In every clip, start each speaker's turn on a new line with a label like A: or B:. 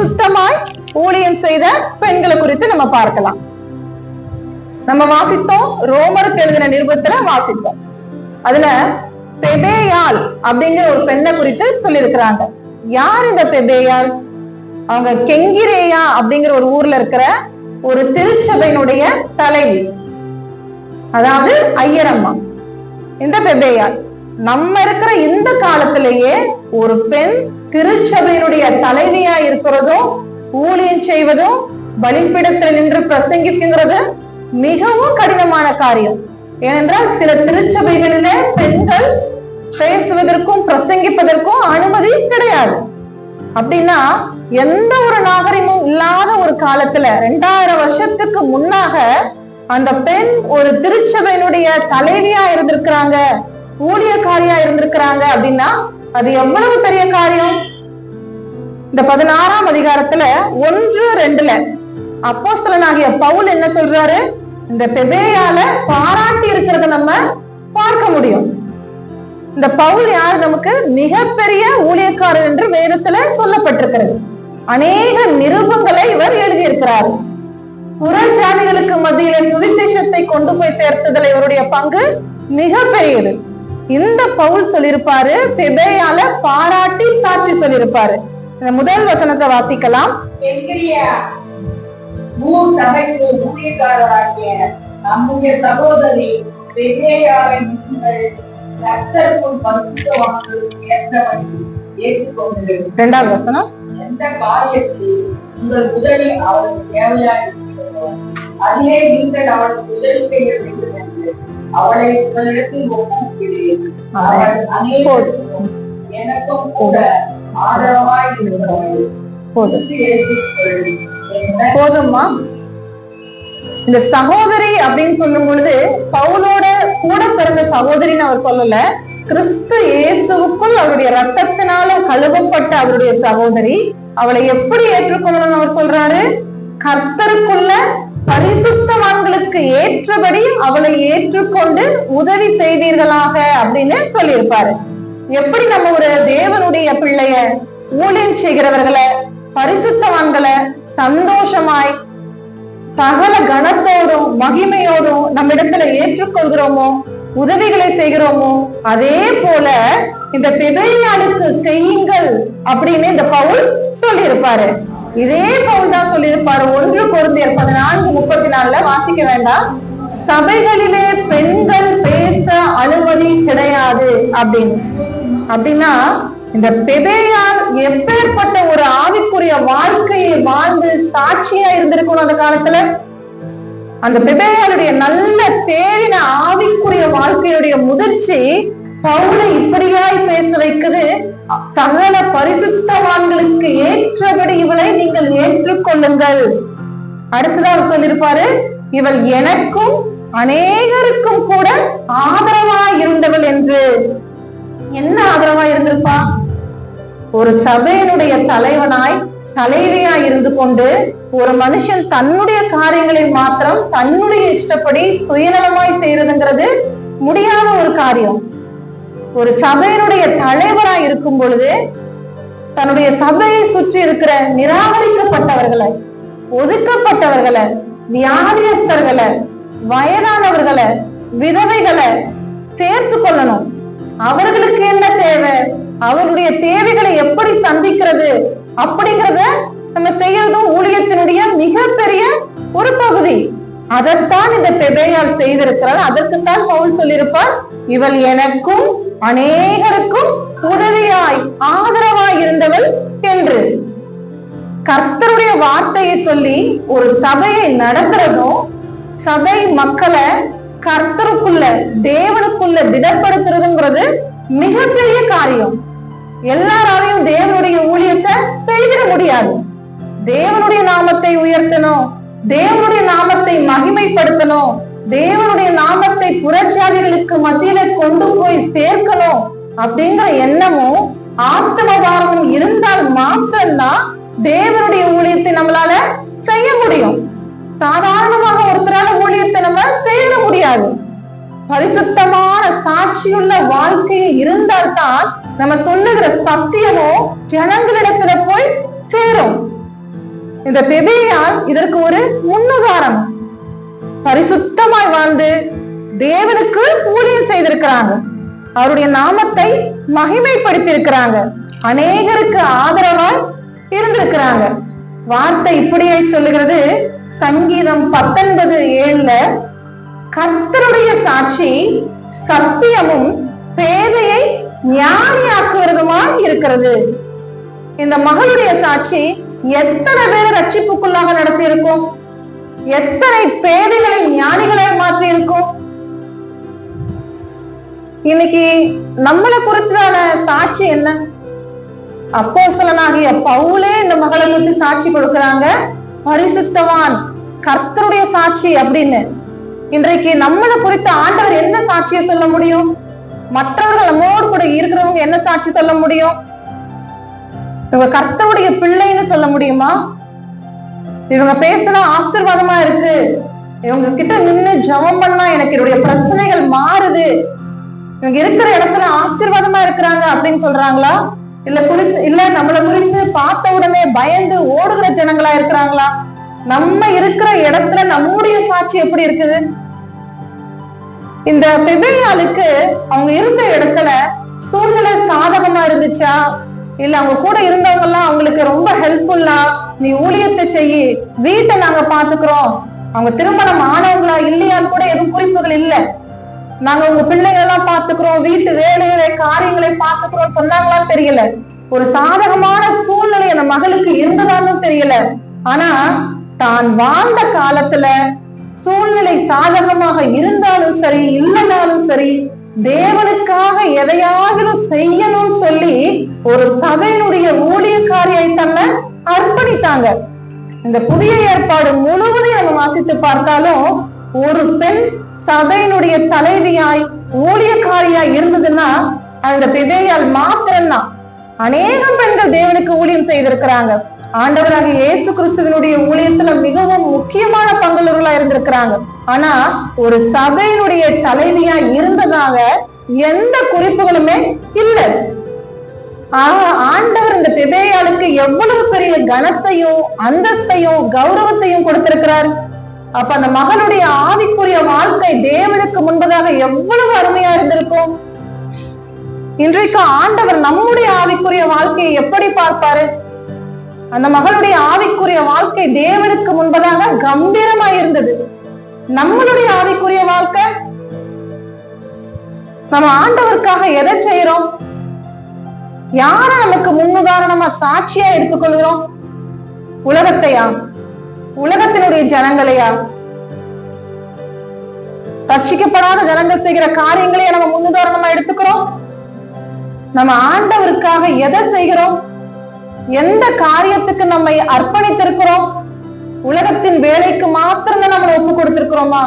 A: சுத்தமாய் ஊழியம் செய்த பெண்களை குறித்து நம்ம பார்க்கலாம். நம்ம வாசித்தோம் ரோமருக்கு எழுதின நிருபத்துல வாசித்தோம். அதுல பெபேயால் அப்படிங்கிற ஒரு பெண்ணை குறித்து சொல்லியிருக்கிறாங்க. யார் இந்த பெபேயால்? அவங்க கெங்கிரேயா அப்படிங்கிற ஒரு ஊர்ல இருக்கிற ஒரு திருச்சபையினுடைய தலைவி. அதாவது ஐயரம்மா. இந்த பெபேயால். நம்ம இருக்கிற இந்த காலத்திலேயே ஒரு பெண் திருச்சபையினுடைய தலைவியா இருக்கிறதும் ஊழியம் செய்வதும் பலிப்பிடத்தில் நின்று பிரசங்கிக்குங்கிறது மிகவும் கடினமான காரியம். ஏனென்றால் சில திருச்சபைகளிலே பெண்கள் பேசுவதற்கும் பிரசங்கிப்பதற்கும் அனுமதி கிடையாது. அப்படின்னா எந்த ஒரு நாகரிகமும் இல்லாத ஒரு காலத்துல ரெண்டாயிரம் வருஷத்துக்கு முன்னாக அந்த பெண் ஒரு திருச்சபையினுடைய தலைவியா இருந்திருக்கிறாங்க ஊழியக்காரியா இருந்திருக்கிறாங்க அப்படின்னா அது எவ்வளவு பெரிய காரியம்? இந்த பதினாறாம் அதிகாரத்துல ஒன்று ரெண்டுல அப்போஸ்தலனாகிய பவுல் என்ன சொல்றாரு? இந்த பெபேயால பாராட்டி இருக்கிறத நம்ம பார்க்க முடியும். இந்த பவுல் யார்? நமக்கு மிகப்பெரிய ஊழியக்காரர் என்று வேதத்துல சொல்லப்பட்டிருக்கிறது. அநேக நிருபங்களை இவர் எழுதியிருக்கிறார். புறஜாதிகளுக்கு மத்தியில சுவிசேஷத்தை கொண்டு போய் சேர்த்ததுல இவருடைய பங்கு மிக பெரியது இந்த பவுல் சொல்லியிருப்பாரு பெபேயால பாராட்டி சாட்சி சொல்லியிருப்பாரு. இந்த முதல் வசனத்தை வாசிக்கலாம்.
B: நம்முடைய சகோதரி
A: இரண்டாவது வசனம்.
B: எந்த காரியத்தில் உங்கள் உதவி அவருக்கு தேவையாயிருக்கிறதோ அதிலே நீங்கள் அவளுக்கு உதவி செய்ய வேண்டும். அவளை உங்களிடத்தில் ஒப்புக்கிறேன் அவள் அநேகருக்கும் எனக்கும் கூட ஆதரவாய் இருக்கிறவள்
A: போதும்மா இந்த சகோதரி அப்படின்னு சொல்லும் பொழுது பவுலோட கூட பிறந்த சகோதரின்னு அவர் சொல்லல. கிறிஸ்து இயேசுவுக்குள் அவருடைய ரத்தத்தினால கழுவப்பட்ட அவருடைய சகோதரி. அவளை எப்படி ஏற்றுக்கொள்ளணும்னு அவர் சொல்றாரு? கர்த்தருக்குள்ள பரிசுத்தவான்களுக்கு ஏற்றபடி அவளை ஏற்றுக்கொண்டு உதவி செய்வீர்களாக அப்படின்னு சொல்லியிருப்பாரு. எப்படி நம்ம ஒரு தேவனுடைய பிள்ளைய ஊழியம் செய்கிறவர்களை பரிசுத்தவான்களை சந்தோஷமாய் சகல கனத்தோடும் மகிமையோடும் நம்ம இடத்துல ஏற்றுக்கொள்கிறோமோ உதவிகளை செய்கிறோமோ அதே போல இந்த பெதையாளுக்கு செய்யுங்கள் அப்படின்னு இந்த பவுல் சொல்லியிருப்பாரு. இதே பவுல் தான் சொல்லியிருப்பாரு. ஒன்று குழந்தையர் பதினான்கு முப்பத்தி நாலுல வாசிக்க வேண்டாம். சபைகளிலே பெண்கள் பேச அனுமதி கிடையாது. அப்படின்னு. அப்படின்னா இந்த பெபேயார் எப்பேற்பட்ட ஒரு ஆவிக்குரிய வாழ்க்கையை வாழ்ந்து சாட்சியா இருந்திருக்கணும் அந்த காலத்துல? அந்த பெபேயாருடைய நல்ல தேறின ஆவிக்குரிய வாழ்க்கையுடைய முதிர்ச்சி பவுலை இப்படியாய் பேச வைக்குது. சகல பரிசுத்தவான்களுக்கு ஏற்றபடி இவளை நீங்கள் ஏற்றுக்கொள்ளுங்கள். அடுத்ததா அவர் சொல்லியிருப்பாரு இவள் எனக்கும் அநேகருக்கும் கூட ஆதரவா இருந்தவள் என்று. என்ன ஆதரவா இருந்திருப்பா? ஒரு சபையினுடைய தலைவனாய் தலைவியா இருந்து கொண்டு ஒரு மனுஷன் தன்னுடைய காரியங்களை மாத்திரம் தன்னுடைய இஷ்டப்படி சுயநலமாய் செய்யறதுங்கிறது முடியாத ஒரு காரியம். ஒரு சபையினுடைய தலைவரா இருக்கும் பொழுது தன்னுடைய சபையை சுற்றி இருக்கிற நிராகரிக்கப்பட்டவர்களை ஒதுக்கப்பட்டவர்களை வியாதியஸ்தர்களை வயதானவர்களை விதவைகளை சேர்த்து கொள்ளணும். அவர்களுக்கு என்ன தேவை? அவருடைய தேவைகளை எப்படி சந்திக்கிறது? அப்படிங்கறத நம்ம செய்யறதும் ஊழியத்தினுடைய மிகப்பெரிய ஒரு பகுதி. அதைத்தான் இந்த பெபையால் செய்திருக்கிறார். அதற்குத்தான் பவுல் சொல்லியிருப்பார். இவள் எனக்கும் அநேகருக்கும் உதவியாய் ஆதரவாய் இருந்தவள் என்று. கர்த்தருடைய வார்த்தையை சொல்லி ஒரு சபையை நடத்துறதும் சபை மக்களை கர்த்தருக்குள்ள தேவனுக்குள்ள திடப்படுத்துறதுங்கிறது மிகப்பெரிய காரியம். எல்லாராலையும் தேவனுடைய ஊழியத்தை செய்திட முடியாது. தேவனுடைய நாமத்தை உயர்த்தணும் தேவனுடைய நாமத்தை மகிமைப்படுத்தணும் தேவனுடைய நாமத்தை புறஜாதிகளுக்கு மத்தியில கொண்டு போய் சேர்க்கணும் அப்படிங்கிற எண்ணமும் ஆத்மபாரமும் இருந்தால் மாத்திரம்தான் தேவனுடைய ஊழியத்தை நம்மளால செய்ய முடியும். சாதாரணமாக ஒருத்தரால ஊழியத்தை நம்ம செய்ய முடியாது. பரிசுத்தமான சாட்சியுள்ள வாழ்க்கையில் இருந்தால்தான் நம்ம சொல்லுகிற சத்தியமும் ஜனங்களிடத்துல போய் சேரும். இந்த பெபியால் இதற்கு ஒரு முன்னுதாரணம். பரிசுத்தமாய் வாழ்ந்து தேவனுக்கு ஊழியம் செய்திருக்கிறாங்க. அவருடைய நாமத்தை மகிமைப்படுத்தி இருக்கிறாங்க அநேகருக்கு ஆதரவாய் இருந்திருக்கிறாங்க. வார்த்தை இப்படியே சொல்லுகிறது. சங்கீதம் பத்தொன்பது ஏழுல கர்த்தருடைய சாட்சி சத்தியமும் பேதையை ஞானியாக்குவதுமா இருக்கிறது. இந்த மகளுடைய சாட்சி எத்தனை பேரை ரட்சிப்புக்குள்ளாக நடத்தி இருக்கும் எத்தனை பேதைகளை ஞானிகளை மாற்றி இருக்கும் இன்னைக்கு நம்மளை குறித்தான சாட்சி என்ன? அப்போ சொல்லனாகிய பவுலே இந்த மகளை பத்தி சாட்சி கொடுக்கறாங்க. பரிசுத்தவான் கர்த்தருடைய சாட்சி அப்படின்னு. இன்றைக்கு நம்மளை குறித்த ஆண்டவர் என்ன சாட்சியை சொல்ல முடியும்? மற்றவர்கள் நம்மோடு கூட இருக்கிறவங்க என்ன சாட்சி சொல்ல முடியும்? இவங்க கர்த்தருடைய பிள்ளைன்னு சொல்ல முடியுமா? இவங்க பேசினா ஆசீர்வாதமா இருக்கு. இவங்க கிட்ட நின்று ஜெபம் பண்ணா எனக்கு என்னுடைய பிரச்சனைகள் மாறுது. இவங்க இருக்கிற இடத்துல ஆசீர்வாதமா இருக்கிறாங்க அப்படின்னு சொல்றாங்களா? இல்ல குறித்து இல்ல நம்மளை குறித்து பார்த்த உடனே பயந்து ஓடுகிற ஜனங்களா இருக்கிறாங்களா? நம்ம இருக்கிற இடத்துல நம்முடைய சாட்சி எப்படி இருக்குது? இந்த பெபேயாளுக்கு அவங்க இருந்த இடத்துல சூழ்நிலை சாதகமா இருந்துச்சா? இல்ல அவங்க கூட இருந்தவங்க எல்லாம் அவங்களுக்கு ரொம்ப ஹெல்ப்ஃபுல்லா நீ ஊழியத்தை செய்யி வீட்டை நாங்க பாத்துக்கிறோம் அவங்க திருமணம் ஆனவங்களா இல்லையான்னு கூட எதுவும் குறிப்புகள் இல்ல. நாங்க உங்க பிள்ளைங்க எல்லாம் பாத்துக்கிறோம் வீட்டு வேலைகளை காரியங்களை பாத்துக்கிறோம் சொன்னாங்களான்னு தெரியல. ஒரு சாதகமான சூழ்நிலை அந்த மகளுக்கு இருந்ததான்னு தெரியல. ஆனா தான் வாழ்ந்த காலத்துல சூழ்நிலை சாதகமாக இருந்தாலும் சரி இல்லைனாலும் சரி தேவனுக்காக எதையாவது செய்யணும்னு சொல்லி ஒரு சபையினுடைய ஊழியக்காரியை தன்னை அர்ப்பணித்தாங்க. இந்த புதிய ஏற்பாடு முழுவதையும் நம்ம வாசித்து பார்த்தாலும் ஒரு பெண் சபையினுடைய தலைவியாய் ஊழியக்காரியாய் இருந்ததுன்னா அந்த பிதையால் மாத்திரம்தான். அநேகம் பெண்கள் தேவனுக்கு ஊழியம் செய்திருக்கிறாங்க. ஆண்டவராக இயேசு கிறிஸ்துவனுடைய ஊழியத்துல மிகவும் முக்கியமான பங்குள்ளவர்களா இருந்திருக்கிறாங்க. ஆனா ஒரு சபையினுடைய தலைவியா இருந்ததாக எந்த குறிப்புகளுமே இல்லை. ஆண்டவர் இந்த பிபேயாளுக்கு எவ்வளவு பெரிய கனத்தையும் அந்தஸ்தையும் கௌரவத்தையும் கொடுத்திருக்கிறார். அப்ப அந்த மகளுடைய ஆவிக்குரிய வாழ்க்கை தேவனுக்கு முன்பதாக எவ்வளவு அருமையா இருந்திருக்கும். இன்றைக்கு ஆண்டவர் நம்முடைய ஆவிக்குரிய வாழ்க்கையை எப்படி பார்ப்பாரு? அந்த மகளுடைய ஆவிக்குரிய வாழ்க்கை தேவனுக்கு முன்பதாக கம்பீரமா இருந்தது. நம்மளுடைய ஆவிக்குரிய வாழ்க்கை? நம்ம ஆண்டவருக்காக எதை செய்யறோம் யார நமக்கு முன்னுதாரணமா சாட்சியா எடுத்துக்கொள்கிறோம்? உலகத்தையா? உலகத்தினுடைய ஜனங்களையா? ரட்சிக்கப்படாத ஜனங்கள் செய்கிற காரியங்களையே நம்ம முன்னுதாரணமா எடுத்துக்கிறோம்? நம்ம ஆண்டவருக்காக எதை செய்கிறோம்? எந்த காரியத்துக்கு நம்மை அர்ப்பணித்திருக்கிறோம்? உலகத்தின் வேலைக்கு மாத்திரம் நம்மளை ஒப்பு கொடுத்திருக்கிறோமா?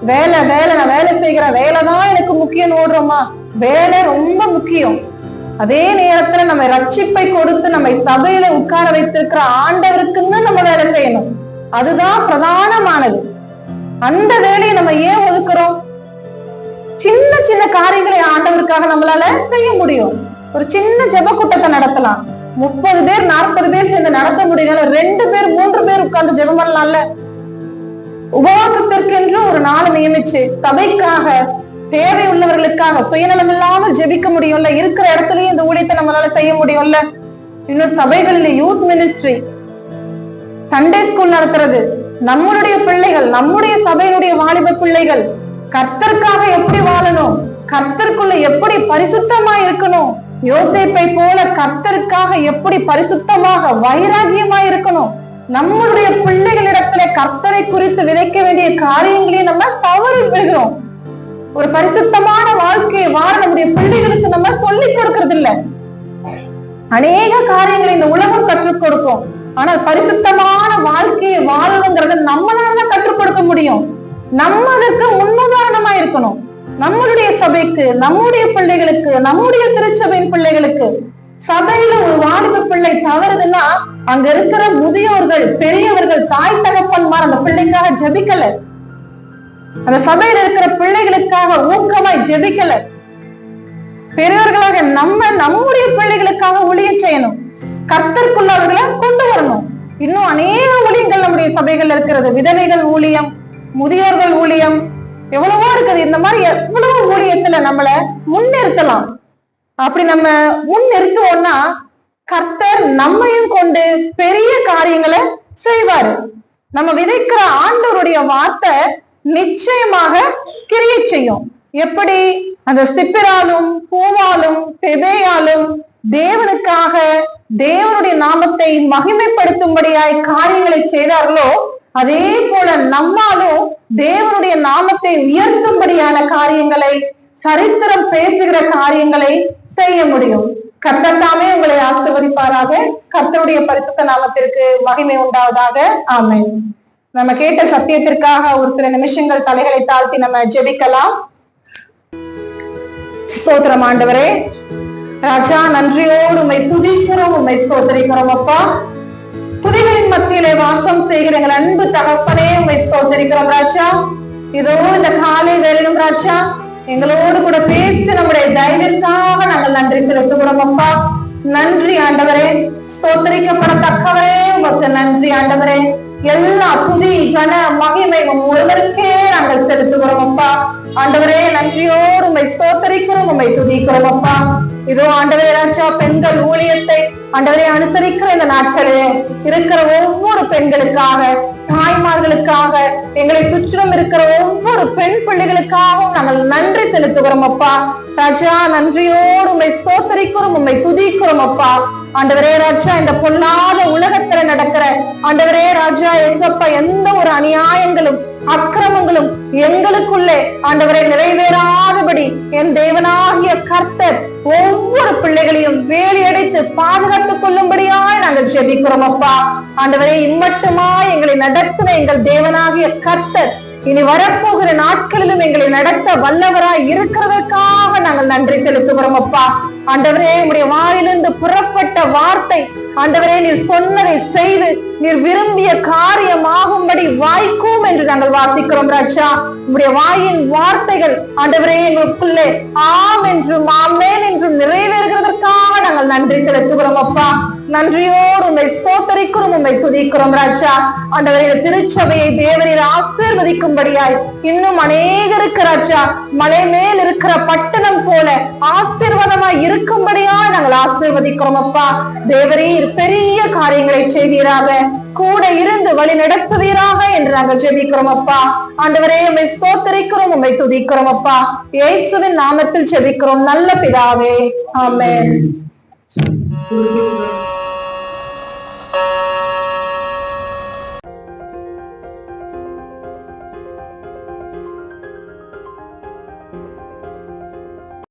A: வேலை வேலை நான் வேலை செய்கிற வேலை தான் எனக்கு முக்கியம் ஓடுறோமா? வேலை ரொம்ப முக்கியம். அதே நேரத்துல நம்ம ரட்சிப்பை கொடுத்து நம்மை சபையில உட்கார வைத்திருக்கிற ஆண்டவருக்குன்னு நம்ம வேலை செய்யணும். அதுதான் பிரதானமானது. அந்த வேலையை நம்ம ஏன் ஒதுக்குறோம்? சின்ன சின்ன காரியங்களை ஆண்டவருக்காக நம்மளால செய்ய முடியும். ஒரு சின்ன ஜெப கூட்டத்தை நடத்தலாம். முப்பது பேர் நாற்பது பேர் சேர்ந்து நடத்த முடியல ரெண்டு பேர் மூன்று பேர் உட்கார்ந்து ஜெபம் பண்ணலாம்ல? உபவாசத்திற்கு என்று ஒரு நாள் நியமிச்சு சபைக்காக தேவை உள்ளவர்களுக்காக சுயநலம் இல்லாமல் ஜெபிக்க முடியும்ல? இருக்கிற இடத்துலயும் இந்த ஊழியத்தை நம்மளால செய்ய முடியும்ல? இன்னும் சபைகளில் யூத் மினிஸ்ட்ரி சண்டே ஸ்கூல் நடத்துறது. நம்மளுடைய பிள்ளைகள் நம்முடைய சபையினுடைய வாலிப பிள்ளைகள் கர்த்தருக்காக எப்படி வாழணும்? கர்த்தருக்குள்ள எப்படி பரிசுத்தமா இருக்கணும்? யோசிப்பை போல கர்த்தருக்காக எப்படி பரிசுத்தமாக வைராகியமா இருக்கணும்? நம்மளுடைய பிள்ளைகளிடத்துல கர்த்தரை குறித்து விதைக்க வேண்டிய காரியங்களையும் நம்ம தவறு விடுகிறோம். ஒரு பரிசுத்தமான வாழ்க்கையை வாழ நம்முடைய பிள்ளைகளுக்கு நம்ம சொல்லிக் கொடுக்கறது இல்ல அநேக காரியங்களை இந்த உலகம் கற்றுக் கொடுக்கும். ஆனா பரிசுத்தமான வாழ்க்கையை வாழணுங்கிறத நம்மளால தான் கற்றுக் கொடுக்க முடியும். நம்ம அதுக்கு முன்னுதாரணமா இருக்கணும். நம்மளுடைய சபைக்கு நம்முடைய பிள்ளைகளுக்கு நம்முடைய திருச்சபையின் பிள்ளைகளுக்கு. சபையில ஒரு வாலிப பிள்ளை தவறுதுன்னா அங்க இருக்கிற முதியோர்கள் பெரியவர்கள் தாய் தகப்பன்மார் அந்த பிள்ளைக்காக ஜபிக்கல. அந்த சபையில இருக்கிற பிள்ளைகளுக்காக ஊக்கமாய் ஜெபிக்கல. பெரியவர்களாக நம்ம நம்முடைய பிள்ளைகளுக்காக ஒளிய செய்யணும். கர்த்தருக்குள்ளவர்களை கொண்டு வரணும். இன்னும் அநேக ஊழியங்கள் நம்முடைய சபைகள் இருக்கிறது. விதவைகள் ஊழியம் முதியோர்கள் ஊழியம் எவ்வளவோ இருக்குது. இந்த மாதிரி எவ்வளவோ ஊழியத்துல நம்மள முன்னிறுத்தலாம். அப்படி நம்ம முன்னிறுத்துவோம்னா கர்த்தர் நம்மையும் கொண்டு பெரிய காரியங்களை செய்வாரு. நம்ம விதைக்கிற ஆண்டவருடைய வார்த்தை நிச்சயமாக கிரியை செய்யும். எப்படி? அந்த சிப்பிராலும் பூவாலும் பெபேயாலும் தேவனுக்காக தேவனுடைய நாமத்தை மகிமைப்படுத்தும்படியாய் காரியங்களை செய்தார்களோ அதே போல நம்மாலும் தேவனுடைய நாமத்தை உயர்த்தும்படியான காரியங்களை சரித்திரம் பேசுகிற காரியங்களை செய்ய முடியும். கத்தத்தாமே உங்களை ஆசிர்வதிப்பாராக. கத்தருடைய பரிசுத்த நாமத்திற்கு மகிமை உண்டாவதாக. ஆமை நம்ம கேட்ட சத்தியத்திற்காக ஒரு சில நிமிஷங்கள் தலைகளை தாழ்த்தி நம்ம ஜெபிக்கலாம். ஸ்தோத்திரம் ஆண்டவரே. ராஜா நன்றியோடு உண்மை துதிக்கிறோம் உண்மை ஸ்தோத்தரிக்கிறோம் அப்பா. துதிகளின் மத்தியிலே வாசம் செய்கிற எங்கள் அன்பு தகப்பனே உண்மை ஸ்தோத்தரிக்கிறோம் ராஜா. இதோ இந்த காலை வேலையும் ராஜா எங்களோடு கூட பேசி நம்முடைய தைரியத்தாக நாங்கள் நன்றி செலுத்துகிறோம் அப்பா. நன்றி ஆண்டவரே. ஸ்தோத்தரிக்கப்படத்தக்கவரே உங்களுக்கு நன்றி ஆண்டவரே. எல்லா புதி கன மகிமை உம் ஒருவருக்கே நாங்கள் செலுத்துகிறோம் அப்பா. ஆண்டவரே நன்றியோடு உண்மை சோத்தரிக்கிறோம் உண்மை துதிக்கிறோம் அப்பா. இதோ ஆண்டவரே ராஜா பெண்கள் ஊழியத்தை ஆண்டவரே அனுசரிக்கிற இந்த நாட்களே இருக்கிற ஒவ்வொரு பெண்களுக்காக தாய்மார்களுக்காக எங்களை சுற்றிலும் இருக்கிற ஒவ்வொரு பெண் பிள்ளைகளுக்காகவும் நாங்கள் நன்றி செலுத்துகிறோம் அப்பா. ராஜா நன்றியோடு உண்மை சோத்தரிக்கிறோம் உண்மை துதிக்கிறோம் அப்பா. ஆண்டவரே ராஜா இந்த பொல்லாத உலகத்துல நடக்கிற ஆண்டவரே ராஜா எங்கப்பா எந்த ஒரு அநியாயங்களும் அக்கிரமங்களும் எங்களுக்குள்ளே ஆண்டவரை நிறைவேறாதபடி என் தேவனாகிய கர்த்தர் ஒவ்வொரு பிள்ளைகளையும் வேலியடைத்து பாதுகாத்துக் கொள்ளும்படியாய் நாங்கள் ஜெபிக்கிறோம் அப்பா. ஆண்டவரே இம்மட்டுமா எங்களை நடத்தின எங்கள் தேவனாகிய கர்த்தர் இனி வரப்போகிற நாட்களிலும் எங்களை நடத்த வல்லவராய் இருக்கிறதற்காக நாங்கள் நன்றி செலுத்துகிறோம் அப்பா. ஆண்டவரே உடைய வாயிலிருந்து புறப்பட்ட வார்த்தை ஆண்டவரே நீர் சொன்னதை செய்து நீர் விரும்பிய காரியமாகும்படி வாய்க்கும் என்று நாங்கள் வாசிக்கிறோம் ராஜா. உடைய வாயின் வார்த்தைகள் ஆண்டவரே எங்களுக்குள்ளே ஆம் என்றும் ஆமேன் என்றும் நிறைவேறுகிறதற்காக நாங்கள் நன்றி செலுத்துகிறோம் அப்பா. நன்றியோடு உண்மை ஸ்தோத்தரிக்கிறோம் உண்மை துதிக்கிறோம் ராஜா. ஆண்டவரே திருச்சபையை தேவரீர் ஆசீர்வதிக்கும்படியாய் இன்னும் அநேகருக்கு ராஜா மலை மேல் இருக்கிற பட்டணம் போல ஆசீர்வாதமாய் இருக்கும்படியாய் நாங்கள் ஆசீர்வதிக்கிறோம் அப்பா. தேவரீர் பெரிய காரியங்களை செய்வீராக. கூட இருந்து வழி நடத்துவீராக என்று நாங்கள் ஜெபிக்கிறோம் அப்பா. ஆண்டவரே உண்மை ஸ்தோத்தரிக்கிறோம் உண்மை துதிக்கிறோம் அப்பா. இயேசுவின் நாமத்தில் ஜெபிக்கிறோம் நல்ல பிதாவே. ஆமென்.